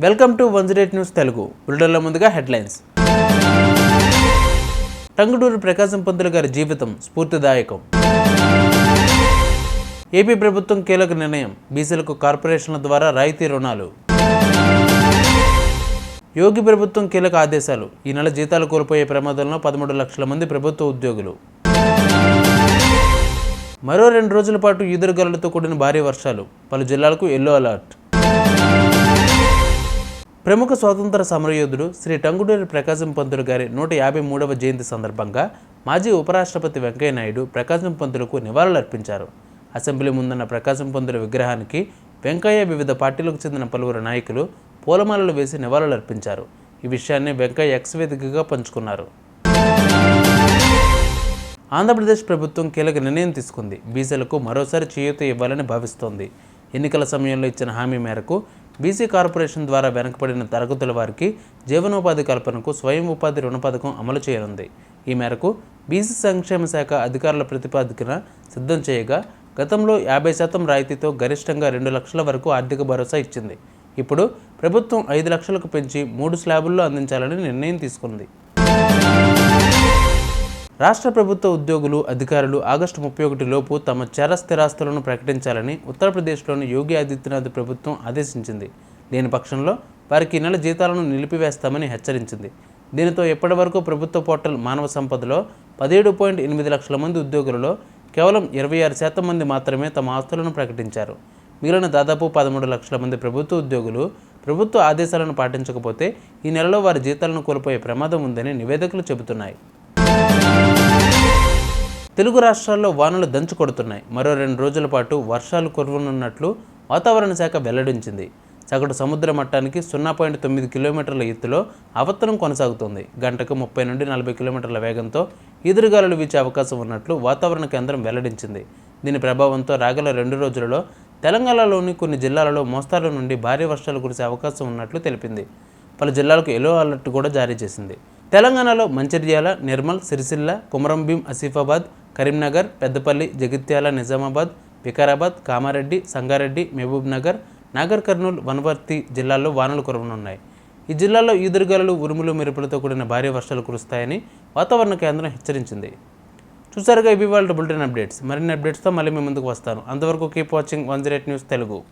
Welcome to one eight news Telugu. బులెటిన్లో ముందుగా headlines. Tanguturu Prakasam Pantulu గారి జీవితం స్ఫూర్తిదాయకం. ఏపీ ప్రభుత్వం కీలక నిర్ణయం. బీసీలకు కార్పొరేషన్ల ద్వారా రాయితీ రుణాలు. యోగి ప్రభుత్వం కీలక ఆదేశాలు. ఈ నెల జీతాలు కోల్పోయే ప్రమాదంలో పదమూడు లక్షల మంది ప్రభుత్వ ఉద్యోగులు. మరో రెండు రోజుల పాటు ఈదురుగాలులతో కూడిన భారీ వర్షాలు. పలు జిల్లాలకు ఎల్లో అలర్ట్ ప్రముఖ స్వాతంత్ర సమరయోధుడు శ్రీ టంగుటూరి ప్రకాశం పంతులు గారి నూట యాభై మూడవ జయంతి సందర్భంగా మాజీ ఉపరాష్ట్రపతి వెంకయ్యనాయుడు ప్రకాశం పంతులకు నివాళులర్పించారు. అసెంబ్లీ ముందున్న ప్రకాశం పంతుల విగ్రహానికి వెంకయ్య వివిధ పార్టీలకు చెందిన పలువురు నాయకులు పూలమాలలు వేసి నివాళులర్పించారు. ఈ విషయాన్ని వెంకయ్య ఎక్స్ వేదికగా పంచుకున్నారు. ఆంధ్రప్రదేశ్ ప్రభుత్వం కీలక నిర్ణయం తీసుకుంది. బీసీలకు మరోసారి చేయూత ఇవ్వాలని భావిస్తోంది. ఎన్నికల సమయంలో ఇచ్చిన హామీ మేరకు బీసీ కార్పొరేషన్ ద్వారా వెనకబడిన తరగతుల వారికి జీవనోపాధి కల్పనకు స్వయం ఉపాధి రుణ పథకం అమలు చేయనుంది. ఈ మేరకు బీసీ సంక్షేమ శాఖ అధికారుల ప్రతిపాదికన సిద్ధం చేయగా గతంలో యాభై శాతం రాయితీతో గరిష్టంగా రెండు లక్షల వరకు ఆర్థిక భరోసా ఇచ్చింది. ఇప్పుడు ప్రభుత్వం ఐదు లక్షలకు పెంచి మూడు స్లాబుల్లో అందించాలని నిర్ణయం తీసుకుంది. రాష్ట్ర ప్రభుత్వ ఉద్యోగులు అధికారులు ఆగస్టు ముప్పై ఒకటి లోపు తమ చర స్థిరాస్తులను ప్రకటించాలని ఉత్తరప్రదేశ్లోని యోగి ఆదిత్యనాథ్ ప్రభుత్వం ఆదేశించింది. లేని పక్షంలో వారికి ఈ నెల జీతాలను నిలిపివేస్తామని హెచ్చరించింది. దీనితో ఇప్పటివరకు ప్రభుత్వ పోర్టల్ మానవ సంపదలో పదిహేడు పాయింట్ ఎనిమిది లక్షల మంది ఉద్యోగులలో కేవలం ఇరవై ఆరు శాతం మంది మాత్రమే తమ ఆస్తులను ప్రకటించారు. మిగిలిన దాదాపు పదమూడు లక్షల మంది ప్రభుత్వ ఉద్యోగులు ప్రభుత్వ ఆదేశాలను పాటించకపోతే ఈ నెలలో వారి జీతాలను కోల్పోయే ప్రమాదం ఉందని నివేదికలు చెబుతున్నాయి. తెలుగు రాష్ట్రాల్లో వానలు దంచు కొడుతున్నాయి. మరో రెండు రోజుల పాటు వర్షాలు కురవనున్నట్లు వాతావరణ శాఖ వెల్లడించింది. సగటు సముద్ర మట్టానికి సున్నా పాయింట్ తొమ్మిది కిలోమీటర్ల ఎత్తులో అవతరం కొనసాగుతోంది. గంటకు ముప్పై నుండి నలభై కిలోమీటర్ల వేగంతో ఎదురుగాలులు వీచే అవకాశం ఉన్నట్లు వాతావరణ కేంద్రం వెల్లడించింది. దీని ప్రభావంతో రాగల రెండు రోజులలో తెలంగాణలోని కొన్ని జిల్లాలలో మోస్తారు నుండి భారీ వర్షాలు కురిసే అవకాశం ఉన్నట్లు తెలిపింది. పలు జిల్లాలకు ఎల్లో అలర్ట్ కూడా జారీ చేసింది. తెలంగాణలో మంచిర్యాల నిర్మల్ సిరిసిల్ల కుమరంభీం ఆసిఫాబాద్ కరీంనగర్ పెద్దపల్లి జగిత్యాల నిజామాబాద్ వికారాబాద్ కామారెడ్డి సంగారెడ్డి మహబూబ్ నగర్ నాగర్ కర్నూలు వనవర్తి జిల్లాల్లో వానలు కురవనున్నాయి. ఈ జిల్లాల్లో ఈదురుగాలు ఉరుములు మెరుపులతో కూడిన భారీ వర్షాలు కురుస్తాయని వాతావరణ కేంద్రం హెచ్చరించింది. చూసారుగా ఇవి వాళ్ళ బులెటిన్ అప్డేట్స్. మరిన్ని అప్డేట్స్తో మళ్ళీ మీ ముందుకు వస్తాను. అంతవరకు keep watching one zero eight news Telugu.